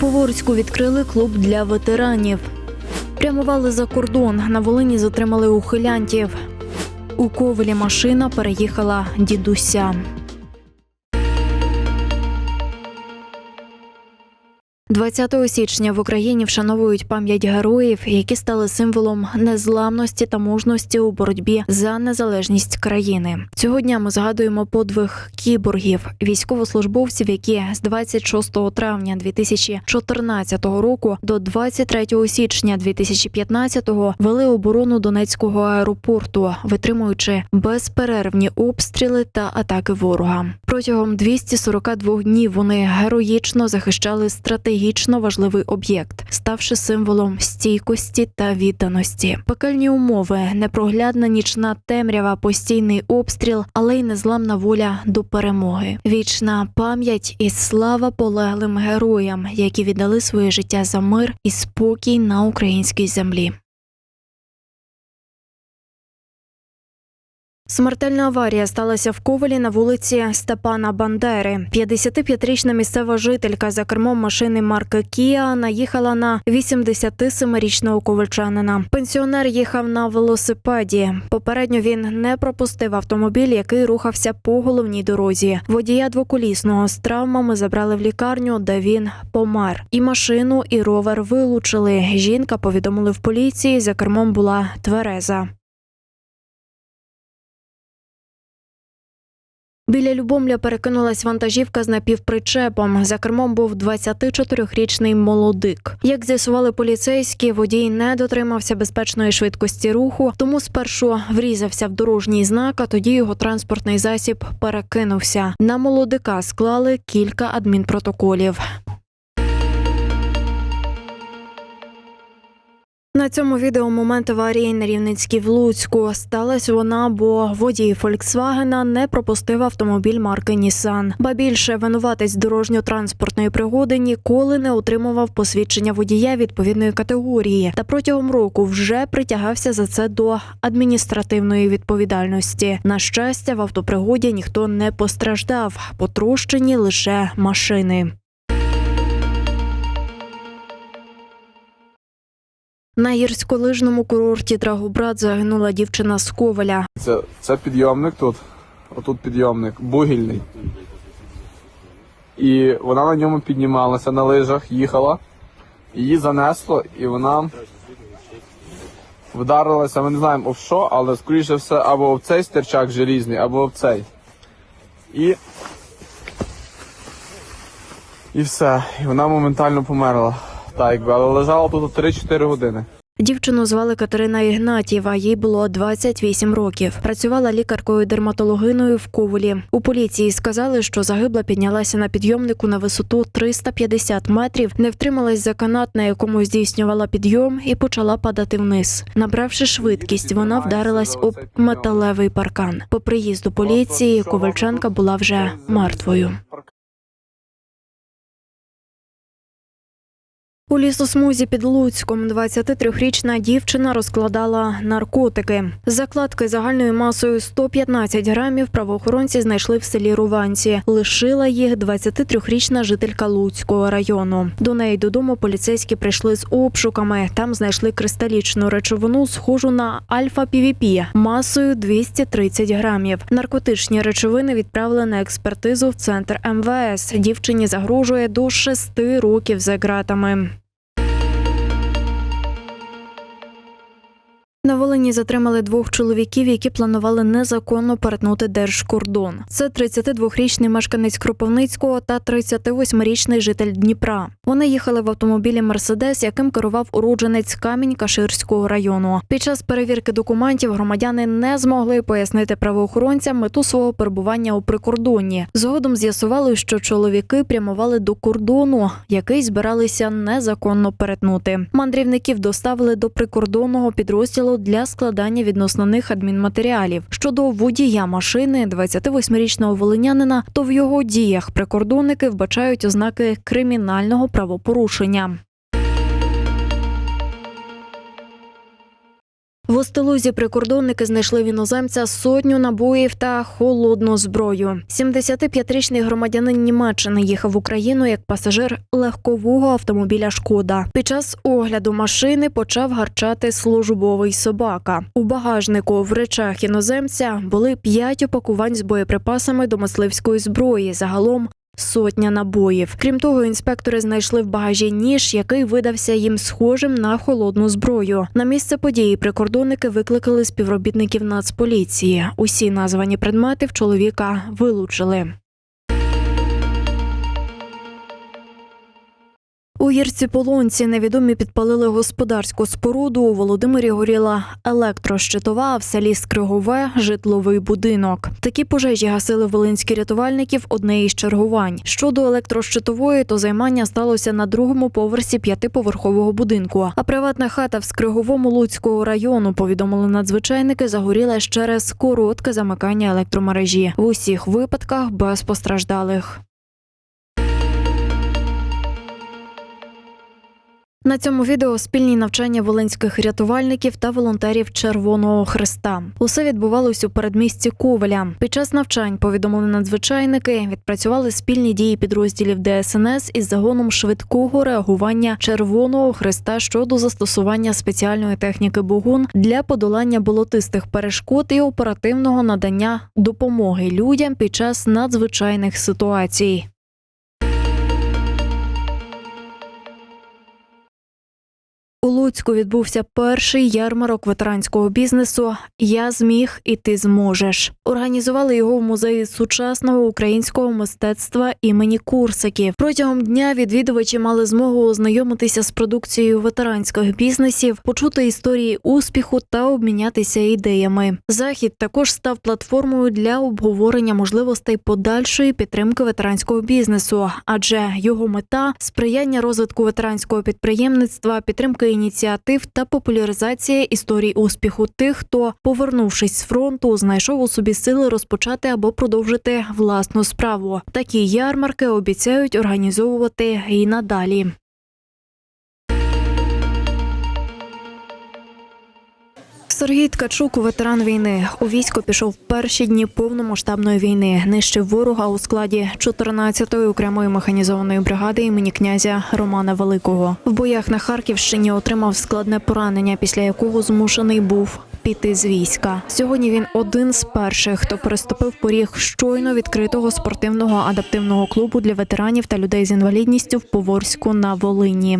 Поворську відкрили клуб для ветеранів. Прямували за кордон. На Волині затримали ухилянтів. У Ковелі машина переїхала дідуся. 20 січня в Україні вшановують пам'ять героїв, які стали символом незламності та мужності у боротьбі за незалежність країни. Цього дня ми згадуємо подвиг кіборгів, військовослужбовців, які з 26 травня 2014 року до 23 січня 2015 вели оборону Донецького аеропорту, витримуючи безперервні обстріли та атаки ворога. Протягом 242 днів вони героїчно захищали стратегічно важливий об'єкт, ставши символом стійкості та відданості. Пекельні умови, непроглядна нічна темрява, постійний обстріл, але й незламна воля до перемоги. Вічна пам'ять і слава полеглим героям, які віддали своє життя за мир і спокій на українській землі. Смертельна аварія сталася в Ковалі на вулиці Степана Бандери. 55-річна місцева жителька за кермом машини марки Кія наїхала на 87-річного ковальчанина. Пенсіонер їхав на велосипеді. Попередньо він не пропустив автомобіль, який рухався по головній дорозі. Водія двоколісного з травмами забрали в лікарню, де він помер. І машину, і ровер вилучили. Жінка повідомили в поліції. За кермом була твереза. Біля Любомля перекинулась вантажівка з напівпричепом. За кермом був 24-річний молодик. Як з'ясували поліцейські, водій не дотримався безпечної швидкості руху, тому спершу врізався в дорожній знак, а тоді його транспортний засіб перекинувся. На молодика склали кілька адмінпротоколів. На цьому відео момент аварії на Рівненській в Луцьку. Сталася вона, бо водій Фольксвагена не пропустив автомобіль марки Нісан. Ба більше винуватець дорожньо-транспортної пригоди ніколи не отримував посвідчення водія відповідної категорії, та протягом року вже притягався за це до адміністративної відповідальності. На щастя, в автопригоді ніхто не постраждав, потрощені лише машини. На гірськолижному курорті Драгобрат загинула дівчина з Коваля. Це, це підйомник тут. Отут підйомник, бугільний. І вона на ньому піднімалася на лижах, їхала. Її занесло, і вона вдарилася, ми не знаємо об що, але скоріше все або в цей стирчак желізний, або в цей. І. І все. І вона моментально померла. Так, якби, але лежала тут 3-4 години. Дівчину звали Катерина Ігнатєва, їй було 28 років. Працювала лікаркою-дерматологиною в Ковелі. У поліції сказали, що загибла піднялася на підйомнику на висоту 350 метрів, не втрималась за канат, на якому здійснювала підйом, і почала падати вниз. Набравши швидкість, вона вдарилась об металевий паркан. По приїзду поліції Ковальченка була вже мертвою. У лісосмузі під Луцьком 23-річна дівчина розкладала наркотики. Закладки загальною масою 115 грамів правоохоронці знайшли в селі Руванці. Лишила їх 23-річна жителька Луцького району. До неї додому поліцейські прийшли з обшуками. Там знайшли кристалічну речовину, схожу на альфа-півіпі масою 230 грамів. Наркотичні речовини відправили на експертизу в центр МВС. Дівчині загрожує до 6 років за ґратами. На Волині затримали двох чоловіків, які планували незаконно перетнути держкордон. Це 32-річний мешканець Кропивницького та 38-річний житель Дніпра. Вони їхали в автомобілі Мерседес, яким керував уродженець камінь Каширського району. Під час перевірки документів громадяни не змогли пояснити правоохоронцям мету свого перебування у прикордонні. Згодом з'ясували, що чоловіки прямували до кордону, який збиралися незаконно перетнути. Мандрівників доставили до прикордонного підрозділу для складання відносно них адмінматеріалів. Щодо водія машини 28-річного волинянина, то в його діях прикордонники вбачають ознаки кримінального правопорушення. В Остелузі прикордонники знайшли в іноземця сотню набоїв та холодну зброю. 75-річний громадянин Німеччини їхав в Україну як пасажир легкового автомобіля Шкода. Під час огляду машини почав гарчати службовий собака. У багажнику в речах іноземця були п'ять упакувань з боєприпасами до мисливської зброї. Загалом сотня набоїв. Крім того, інспектори знайшли в багажі ніж, який видався їм схожим на холодну зброю. На місце події прикордонники викликали співробітників Нацполіції. Усі названі предмети в чоловіка вилучили. У гірці Полонці невідомі підпалили господарську споруду. У Володимирі горіла електрощитова, а в селі Скригове житловий будинок. Такі пожежі гасили волинські рятувальники одне із чергувань. Щодо електрощитової, то займання сталося на другому поверсі п'ятиповерхового будинку. А приватна хата в Скриговому Луцького району повідомили надзвичайники, загоріла через коротке замикання електромережі. В усіх випадках без постраждалих. На цьому відео спільні навчання волинських рятувальників та волонтерів Червоного Христа. Усе відбувалось у передмісті Ковеля. Під час навчань повідомили надзвичайники, відпрацювали спільні дії підрозділів ДСНС із загоном швидкого реагування Червоного Христа щодо застосування спеціальної техніки Богун для подолання болотистих перешкод і оперативного надання допомоги людям під час надзвичайних ситуацій. Луцьку відбувся перший ярмарок ветеранського бізнесу Я зміг і ти зможеш. Організували його в музеї сучасного українського мистецтва імені Курсаків. Протягом дня відвідувачі мали змогу ознайомитися з продукцією ветеранських бізнесів, почути історії успіху та обмінятися ідеями. Захід також став платформою для обговорення можливостей подальшої підтримки ветеранського бізнесу, адже його мета сприяння розвитку ветеранського підприємництва, підтримка ініціатив та популяризація історій успіху тих, хто, повернувшись з фронту, знайшов у собі сили розпочати або продовжити власну справу. Такі ярмарки обіцяють організовувати і надалі. Сергій Ткачук, ветеран війни, у військо пішов перші дні повномасштабної війни. Нищив ворога у складі 14-ї окремої механізованої бригади імені князя Романа Великого. В боях на Харківщині отримав складне поранення, після якого змушений був піти з війська. Сьогодні він один з перших, хто переступив поріг щойно відкритого спортивного адаптивного клубу для ветеранів та людей з інвалідністю в Поворську на Волині.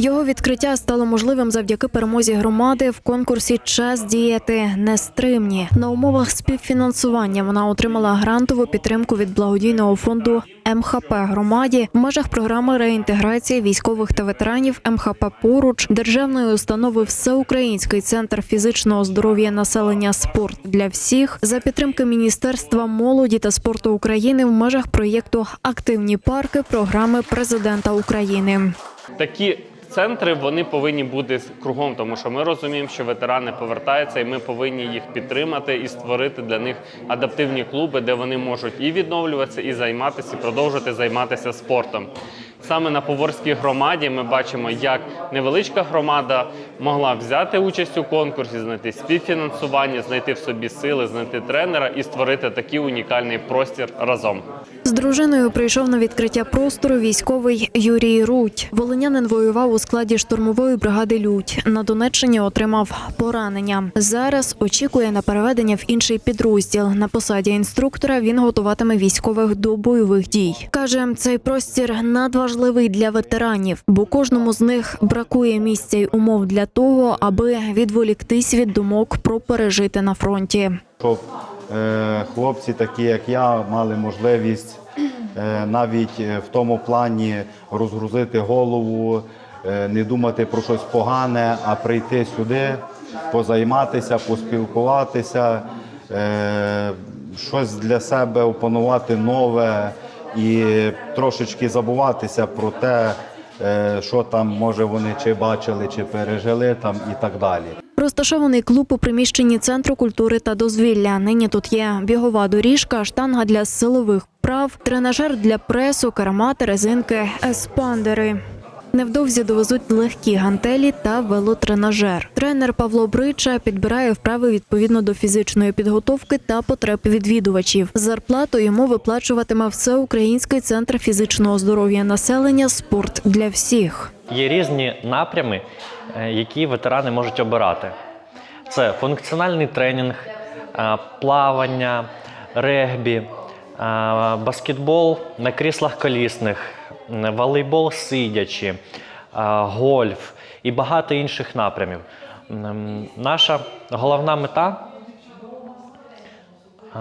Його відкриття стало можливим завдяки перемозі громади в конкурсі Час діяти нестримні. На умовах співфінансування вона отримала грантову підтримку від благодійного фонду МХП громаді в межах програми реінтеграції військових та ветеранів МХП поруч державної установи Всеукраїнський центр фізичного здоров'я населення спорт для всіх за підтримки Міністерства молоді та спорту України в межах проєкту Активні парки програми президента України. Такі центри вони повинні бути кругом, тому що ми розуміємо, що ветерани повертаються, і ми повинні їх підтримати і створити для них адаптивні клуби, де вони можуть і відновлюватися, і займатися, і продовжувати займатися спортом. Саме на Поворській громаді ми бачимо, як невеличка громада могла взяти участь у конкурсі, знайти співфінансування, знайти в собі сили, знайти тренера і створити такий унікальний простір разом. З дружиною прийшов на відкриття простору військовий Юрій Рудь. Волинянин воював у складі штурмової бригади Людь. На Донеччині отримав поранення. Зараз очікує на переведення в інший підрозділ. На посаді інструктора він готуватиме військових до бойових дій. каже, цей простір надважливий для ветеранів, бо кожному з них бракує місця й умов для того, аби відволіктись від думок про пережити на фронті. щоб е, хлопці, такі як я, мали можливість е, навіть е, в тому плані розгрузити голову, е, не думати про щось погане, а прийти сюди, позайматися, поспілкуватися, е, щось для себе опанувати нове і трошечки забуватися про те, е, що там може вони чи бачили, чи пережили там і так далі. Розташований клуб у приміщенні центру культури та дозвілля. Нині тут є бігова доріжка, штанга для силових вправ, тренажер для пресу, кармати, резинки, еспандери. Невдовзі довезуть легкі гантелі та велотренажер. Тренер Павло Брича підбирає вправи відповідно до фізичної підготовки та потреб відвідувачів. Зарплату йому виплачуватиме Всеукраїнський центр фізичного здоров'я населення Спорт для всіх. Є різні напрями, е, які ветерани можуть обирати. Це функціональний тренінг, е, плавання, регбі, е, баскетбол на кріслах колісних, волейбол сидячи, е, гольф і багато інших напрямів. Наша головна мета е,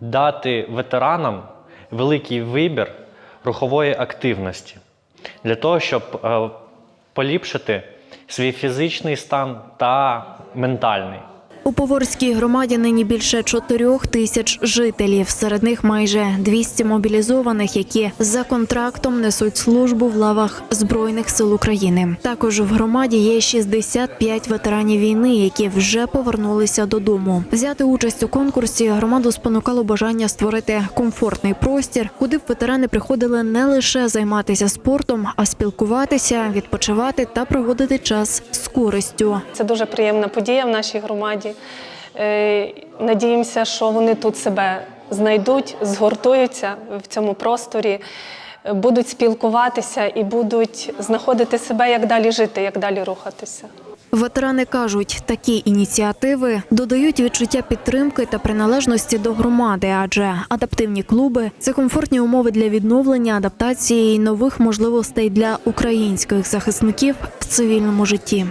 дати ветеранам великий вибір рухової активності для того, щоб е, поліпшити свій фізичний стан та ментальний. У Поворській громаді нині більше чотирьох тисяч жителів. Серед них майже 200 мобілізованих, які за контрактом несуть службу в лавах збройних сил України. Також в громаді є 65 ветеранів війни, які вже повернулися додому. Взяти участь у конкурсі громаду спонукало бажання створити комфортний простір, куди б ветерани приходили не лише займатися спортом, а спілкуватися, відпочивати та проводити час з користю. Це дуже приємна подія в нашій громаді. Е, Надіємося, що вони тут себе знайдуть, згуртуються в цьому просторі, будуть спілкуватися і будуть знаходити себе, як далі жити, як далі рухатися. Ветерани кажуть, такі ініціативи додають відчуття підтримки та приналежності до громади, адже адаптивні клуби це комфортні умови для відновлення, адаптації і нових можливостей для українських захисників в цивільному житті.